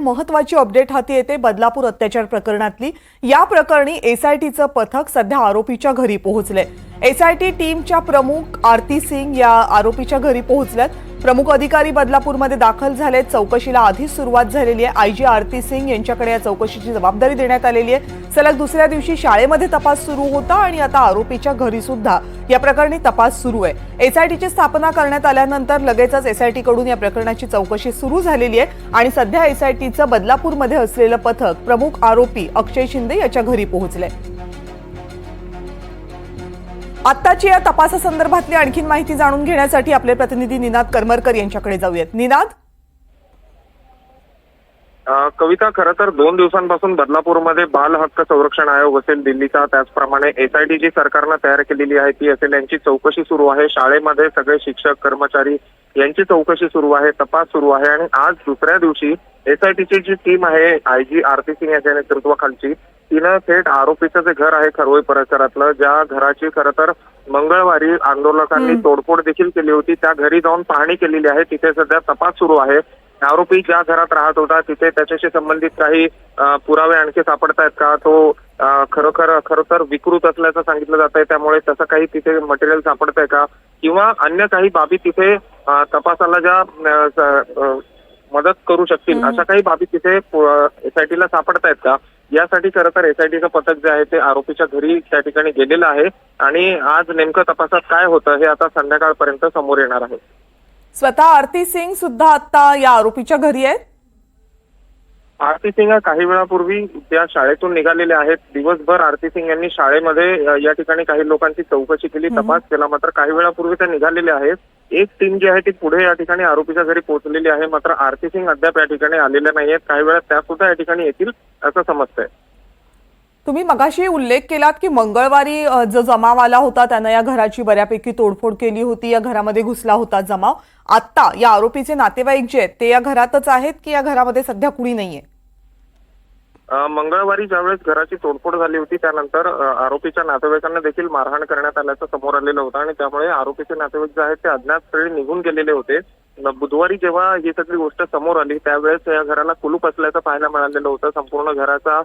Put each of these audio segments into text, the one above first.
महत्वाची अपडेट हाती येते बदलापूर अत्याचार प्रकरणातली. या प्रकरणी एसआयटीचं पथक सध्या आरोपीच्या घरी पोहोचलंय. एसआयटी टीमच्या प्रमुख आरती सिंग या आरोपीच्या घरी पोहोचल्यात. प्रमुख अधिकारी बदलापूरमध्ये दाखल झालेत. चौकशीला आधीच सुरुवात झालेली आहे. आयजी आरती सिंग यांच्याकडे या चौकशीची जबाबदारी देण्यात आलेली आहे. सलग दुसऱ्या दिवशी शाळेमध्ये तपास सुरू होता आणि आता आरोपीच्या घरी सुद्धा या प्रकरणी तपास सुरू आहे. एसआयटीची स्थापना करण्यात आल्यानंतर लगेचच एसआयटीकडून या प्रकरणाची चौकशी सुरू झालेली आहे आणि सध्या एसआयटीचं बदलापूरमध्ये असलेलं पथक प्रमुख आरोपी अक्षय शिंदे याच्या घरी पोहोचले आत्ताची या तपासासंदर्भातली आणखी माहिती जाणून घेण्यासाठी आपले प्रतिनिधी निनाद करमरकर यांच्याकडे जाऊयात. निनाद? कविता खरं तर दोन दिवसांपासून बदलापूरमध्ये बाल हक्क संरक्षण आयोग असेल दिल्लीचा. त्याचप्रमाणे एसआयटी जी सरकारनं तयार केलेली आहे ती असेल यांची चौकशी सुरू आहे. शाळेमध्ये सगळे शिक्षक कर्मचारी यांची चौकशी सुरू आहे तपास सुरू आहे. आणि आज दुसऱ्या दिवशी एसआयटीची जी टीम आहे आय जी आरती सिंग यांच्या नेतृत्वाखालची तिनं थेट आरोपीचं जे घर आहे खरवई परिसरातलं ज्या घराची खरं तर मंगळवारी आंदोलकांनी तोडफोड देखील केली होती. त्या घरी जाऊन पाहणी केलेली आहे. तिथे सध्या तपास सुरू आहे. आरोपी ज्या घरात राहत होता तिथे त्याच्याशी संबंधित काही पुरावे आणखी सापडत आहेत का? तो खरोखर खरं तर विकृत असल्याचं सांगितलं जात आहे त्यामुळे तसं काही तिथे मटेरियल सापडत आहे का? किंवा अन्य काही बाबी तिथे तपासाला ज्या मदत करू शकतील अशा काही बाबी तिथे एसआयटीला सापडत आहेत का? यासाठी खरं तर एसआयटीचं पथक जे आहे ते आरोपीच्या घरी त्या ठिकाणी गेलेलं आहे. आणि आज नेमकं तपासात काय होतं हे आता संध्याकाळपर्यंत समोर येणार आहे. स्वतः आरती सिंग सुद्धा आता या आरोपीच्या घरी आहेत? आरती सिंग काही वेळापूर्वी त्या शाळेतून निघालेले आहेत. दिवसभर आरती सिंग यांनी शाळेमध्ये या ठिकाणी काही लोकांची चौकशी केली तपास केला. मात्र काही वेळापूर्वी ते निघालेले आहेत. एक टीम जी आहे ती पुढे या ठिकाणी आरोपीच्या घरी पोहोचलेली आहे. मात्र आरती सिंग अद्याप या ठिकाणी आलेल्या नाहीयेत. काही वेळा त्या सुद्धा या ठिकाणी येतील असं समजतंय. तुम्ही मगाशी उल्लेख केलात की मंगळवारी जो जमाव आला होता त्यानं या घराची बऱ्यापैकी तोडफोड केली होती या घरामध्ये घुसला होता जमाव. आता या आरोपीचे नातेवाईक जे आहेत ते या घरातच आहेत की या घरामध्ये सध्या कुणी नाहीये? मंगळवारी ज्यावेळेस घराची तोडफोड झाली होती त्यानंतर आरोपीच्या नातेवाईकांना देखील मारहाण करण्यात आल्याचं समोर आलेलं होतं आणि त्यामुळे आरोपीचे नातेवाईक जे आहेत ते अज्ञात स्थळी निघून गेलेले होते. बुधवारी जेव्हा ही सगळी गोष्ट समोर आली त्यावेळेस या घराला कुलूप असल्याचं पाहायला मिळालेलं होतं. संपूर्ण घराचा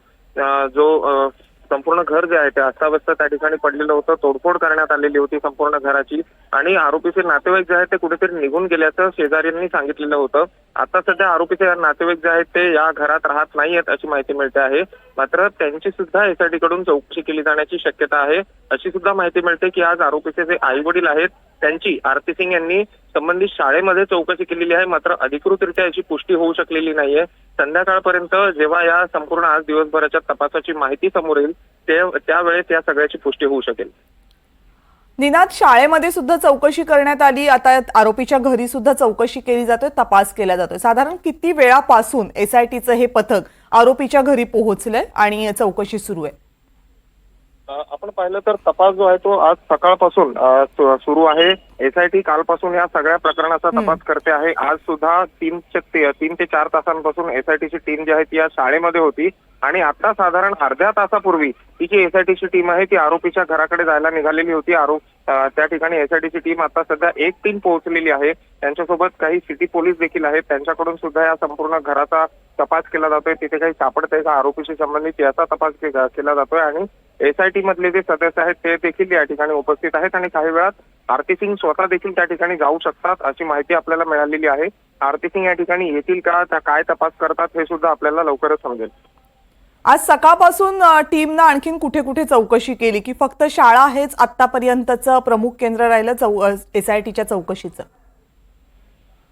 जो संपूर्ण घर जे आहे ते अस्ताव्यस्त त्या ठिकाणी पडलेलं होतं. तोडफोड करण्यात आलेली होती संपूर्ण घराची. आणि आरोपीचे नातेवाईक जे आहेत ते कुठेतरी निघून गेल्याचं शेजाऱ्यांनी सांगितलेलं होतं. आता सध्या आरोपीचे नातेवाईक जे आहेत ते या घरात राहत नाहीयेत अशी माहिती मिळते आहे. मात्र त्यांची सुद्धा एसआयटी कडून चौकशी केली जाण्याची शक्यता आहे. अशी सुद्धा माहिती मिळते की आज आरोपीचे जे आई वडील आहेत त्यांची आरती सिंग यांनी संबंधित शाळेमध्ये चौकशी केलेली आहे. मात्र अधिकृतरित्या याची पुष्टी होऊ शकलेली नाहीये. संध्याकाळपर्यंत जेव्हा या संपूर्ण आज दिवसभराच्या तपासाची माहिती समोर येईल त्यावेळेस या सगळ्याची पुष्टी होऊ शकेल. निनाद शाळेमध्ये सुद्धा चौकशी करण्यात आली. आता आरोपीच्या घरी सुद्धा चौकशी केली जातोय तपास केला जातोय. साधारण किती वेळापासून एसआयटीचं हे पथक आरोपीच्या घरी पोहोचलंय आणि चौकशी सुरू आहे? आपण पाहिलं तर तपास जो आहे तो आज सकाळपासून सुरू आहे. एसआयटी कालपासून या सगळ्या प्रकरणाचा तपास करते आहे. आज सुद्धा तीन ते ते- तीन ते चार तासांपासून एसआयटीची टीम जी आहे ती या शाळेमध्ये होती. आणि आता साधारण अर्ध्या तासापूर्वी ही जी एसआयटीची टीम आहे ती आरोपीच्या घराकडे जायला निघालेली होती. आरोप त्या ठिकाणी एसआयटीची टीम आता सध्या एक टीम पोहोचलेली आहे. त्यांच्यासोबत काही सिटी पोलीस देखील आहेत. त्यांच्याकडून सुद्धा या संपूर्ण घराचा तपास केला जातोय. तिथे काही सापडतंय का आरोपीशी संबंधित याचा तपास केला जातोय. आणि एसआयटी मधले जे सदस्य आहेत ते देखील या ठिकाणी उपस्थित आहेत. आणि काही वेळात आरती सिंग स्वतः देखील त्या ठिकाणी जाऊ शकतात अशी माहिती आपल्याला मिळालेली आहे. आरती सिंग या ठिकाणी येतील का त्या काय तपास करतात हे सुद्धा आपल्याला लवकरच समजेल. आज सकाळपासून टीमनं आणखीन कुठे कुठे चौकशी केली? की फक्त शाळा हेच आतापर्यंतचं प्रमुख केंद्र राहिलं चौ एसआयटीच्या चौकशीचं?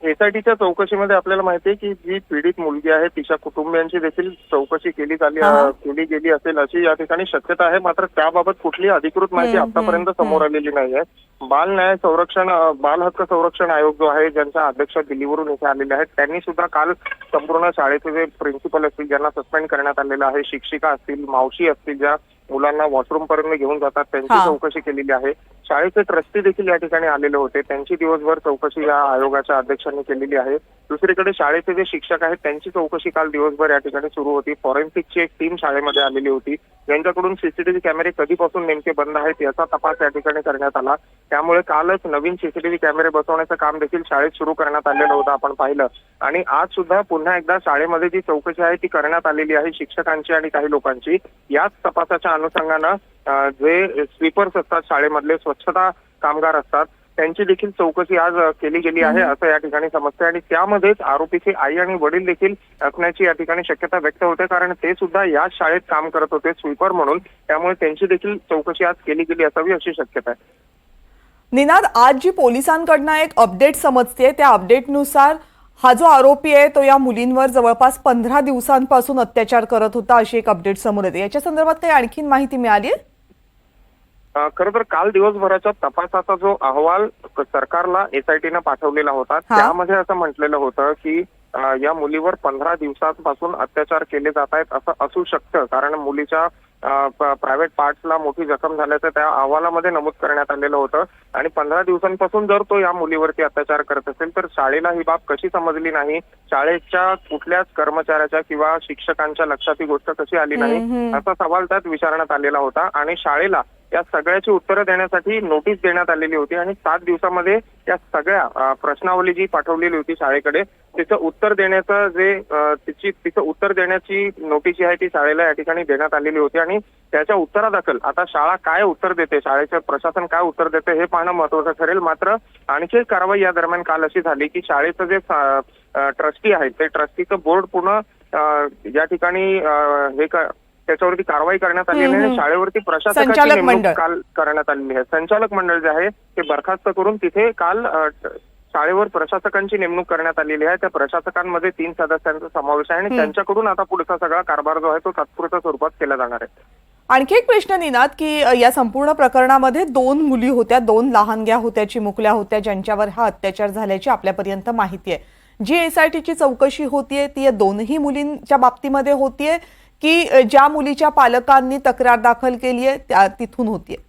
एसआयटीच्या चौकशीमध्ये आपल्याला माहिती आहे की जी पीडित मुलगी आहे तिच्या कुटुंबियांची देखील चौकशी केली झाली. केली गेली असेल अशी या ठिकाणी शक्यता आहे. मात्र त्याबाबत कुठली अधिकृत माहिती आतापर्यंत समोर आलेली नाहीये. बाल न्याय संरक्षण बाल हक्क संरक्षण आयोग जो आहे ज्यांच्या अध्यक्ष दिल्लीवरून इथे आलेले आहेत त्यांनी सुद्धा काल संपूर्ण शाळेचे जे प्रिन्सिपल असतील ज्यांना सस्पेंड करण्यात आलेलं आहे शिक्षिका असतील मावशी असतील ज्या मुलांना वॉशरूम पर्यंत घेऊन जातात. त्यांची. चौकशी केलेली आहे. शाळेचे ट्रस्टी देखील या ठिकाणी आलेले होते. त्यांची दिवसभर चौकशी या आयोगाच्या अध्यक्षांनी केलेली आहे. दुसरीकडे शाळेचे जे शिक्षक आहेत त्यांची चौकशी काल दिवसभर या ठिकाणी सुरू होती. फॉरेन्सिकची एक टीम शाळेमध्ये आलेली होती. यांच्याकडून सीसीटीव्ही कॅमेरे कधीपासून नेमके बंद आहेत याचा तपास या ठिकाणी करण्यात आला. त्यामुळे कालच नवीन सीसीटीव्ही कॅमेरे बसवण्याचं काम देखील शाळेत सुरू करण्यात आलेलं होतं आपण पाहिलं. आणि आज सुद्धा पुन्हा एकदा शाळेमध्ये जी चौकशी आहे ती करण्यात आलेली आहे शिक्षकांची आणि काही लोकांची. याच तपासाच्या अनुषंगानं जे स्वीपर्स असतात शाळेमधले स्वच्छता कामगार असतात त्यांची देखील चौकशी आज केली गेली आहे असं या ठिकाणी समजते आणि त्यामध्येच आरोपीची आई आणि वडील देखील असण्याची या ठिकाणी शक्यता व्यक्त होते कारण ते सुद्धा याच शाळेत काम करत होते स्वीपर म्हणून. त्यामुळे त्यांची देखील चौकशी आज केली गेली असावी अशी शक्यता आहे. निनाद आज जी पोलिसांकडनं एक अपडेट समजते त्या अपडेटनुसार हा जो आरोपी आहे तो या मुलींवर जवळपास पंधरा दिवसांपासून अत्याचार करत होता अशी एक अपडेट समोर येते याच्या संदर्भात काही आणखीन माहिती मिळाली खरं तर काल दिवसभराच्या तपासाचा जो अहवाल सरकारला एसआयटीनं पाठवलेला होता. त्यामध्ये असं म्हटलेलं होतं की या मुलीवर पंधरा दिवसांपासून अत्याचार केले जात आहेत असं असू शकतं कारण मुलीच्या प्रायव्हेट पार्ट्सला मोठी जखम झाल्याचं त्या अहवालामध्ये नमूद करण्यात आलेलं होतं. आणि पंधरा दिवसांपासून जर तो या मुलीवरती अत्याचार करत असेल तर शाळेला ही बाब कशी समजली नाही? शाळेच्या कुठल्याच कर्मचाऱ्याच्या किंवा शिक्षकांच्या लक्षात ही गोष्ट कशी आली नाही. असा सवाल त्यात विचारण्यात आलेला होता. आणि शाळेला या सगळ्याची उत्तरं देण्यासाठी नोटीस देण्यात आलेली होती आणि सात दिवसामध्ये या सगळ्या प्रश्नावली जी पाठवलेली होती शाळेकडे तिचं उत्तर देण्याचं जे तिची तिचं उत्तर देण्याची नोटीस जी आहे ती शाळेला या ठिकाणी देण्यात आलेली होती आणि त्याच्या उत्तरादाखल आता शाळा काय उत्तर देते शाळेचं प्रशासन काय उत्तर देते हे पाहणं महत्वाचं ठरेल. मात्र आणखी एक कारवाई या दरम्यान काल अशी झाली की शाळेचं जे ट्रस्टी आहेत ते ट्रस्टीचं बोर्ड पुन्हा या ठिकाणी हे त्याच्यावरती कारवाई करण्यात आलेली आहे. शाळेवरती प्रशासकाची नेमणूक. काल करण्यात आलेली आहे संचालक मंडळ जे आहे ते बरखास्त करून तिथे काल शाळेवर प्रशासकांची नेमणूक करण्यात आलेली आहे त्या प्रशासकांमध्ये तीन सदस्यांचा समावेश आहे आणि. त्यांच्याकडून आता पुढचा सगळा कारभार जो आहे तो तात्पुरत्या स्वरूपात केला जाणार आहे आणखी एक प्रश्न निनाद की या संपूर्ण प्रकरणामध्ये दोन मुली होत्या दोन लहानग्या होत्या चिमुकल्या होत्या ज्यांच्यावर हा अत्याचार झाल्याची आपल्यापर्यंत माहिती आहे जी एसआयटीची चौकशी होतीये ती या दोनही मुलींच्या बाबतीमध्ये होतीये की ज्या मुलीच्या पालकांनी तक्रार दाखल केली आहे त्या तिथून होतीये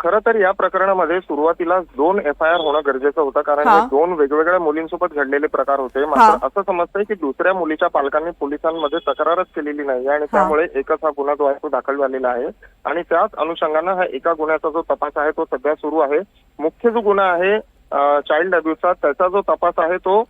खरं तर या प्रकरणामध्ये सुरुवातीला दोन एफ आय आर होणं गरजेचं होतं कारण दोन वेगवेगळ्या मुलींसोबत घडलेले प्रकार होते. मात्र असं समजतंय की दुसऱ्या मुलीच्या पालकांनी पोलिसांमध्ये तक्रारच केलेली नाही आणि त्यामुळे एकच हा गुन्हा जो आहे तो दाखल झालेला आहे. आणि त्याच अनुषंगानं हा एका गुन्ह्याचा जो तपास आहे तो सध्या सुरू आहे. मुख्य जो गुन्हा आहे चाइल्ड अब्युजचा त्याचा जो तपास आहे तो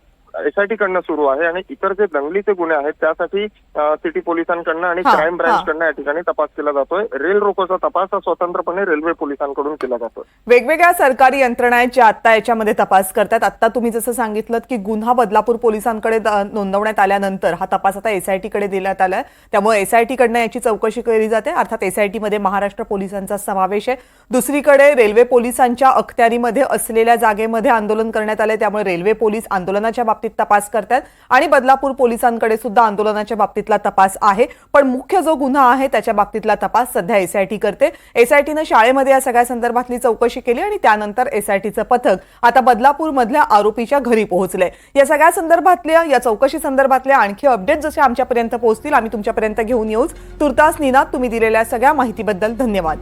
एसआयटी कडनं सुरू आहे आणि इतर जे दंगलीचे गुन्हे आहेत त्यासाठी सिटी पोलिसांकडनं आणि क्राईम. ब्रँचकडनं या ठिकाणी तपास केला जातोय. रेल रोकोचा तपास हा स्वतंत्रपणे रेल्वे पोलिसांकडून केला जातोय. वेगवेगळ्या सरकारी यंत्रणा आहेत ज्या आत्ता याच्यामध्ये तपास करतात. आत्ता तुम्ही जसं सांगितलं की गुन्हा बदलापूर पोलिसांकडे नोंदवण्यात आल्यानंतर हा तपास आता एसआयटी कडे देण्यात आलाय. त्यामुळे एसआयटी कडनं याची चौकशी केली जाते. अर्थात एसआयटी मध्ये महाराष्ट्र पोलिसांचा समावेश आहे. दुसरीकडे रेल्वे पोलिसांच्या अखत्यारीमध्ये असलेल्या जागेमध्ये आंदोलन करण्यात आलंय. त्यामुळे रेल्वे पोलीस आंदोलनाच्या बाबतीत तपास करतात आणि बदलापूर पोलिसांकडे सुद्धा आंदोलनाच्या बाबतीतला तपास आहे. पण मुख्य जो गुन्हा आहे त्याच्या बाबतीतला तपास सध्या एसआयटी करते. एसआयटीनं शाळेमध्ये या सगळ्या संदर्भातली चौकशी केली आणि त्यानंतर एसआयटीचं पथक आता बदलापूर मधल्या आरोपीच्या घरी पोहोचलंय. या सगळ्या संदर्भातल्या या चौकशी संदर्भातल्या आणखी अपडेट जसे आमच्यापर्यंत पोहोचतील आम्ही तुमच्यापर्यंत घेऊन येऊच. तुर्तास निनाद तुम्ही दिलेल्या सगळ्या माहितीबद्दल धन्यवाद.